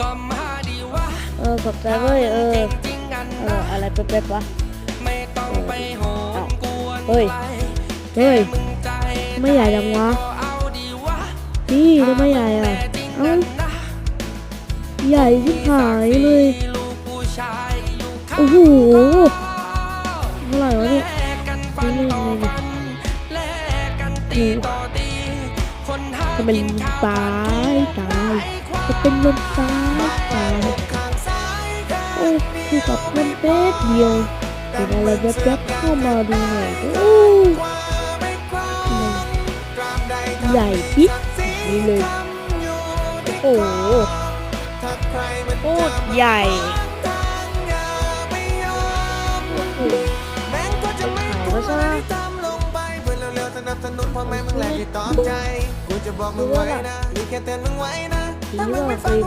ก็มาดีวะเออขอบใจเว้ยเออจริงๆอันเอนะออะไรเป๊ะๆวะไม่ต้องไปโหนกวนเฮ้ยไปเฮ้ยมึงใจไม่ใหญ่จังวะก็เอาดีวะพี่ทำไมใหญ่อะจริงเอ้านั้นนะใหญ่ที่หายเลยลูกผู้ชายอยู่ข้างโอ้โหเท่าไหร่วะเนี่ยแลกกันฟันต่อฟันแลกกันตีต่อตีคนหาจะเป็นกินข้าวตายตายจะเป็นลมตาย คือกับเพื่อนเป๊ะเดียวเป็นอะไรแวบๆเข้ามาดูหน่อยโอ้ใหญ่ปิ๊กนี่เลย โอ้โหโคตรใหญ่โอ้โหขายก็ซะกูจะบอกมึงไว้นะนี่แค่เตือนมึงไว้นะผีว่าฟรี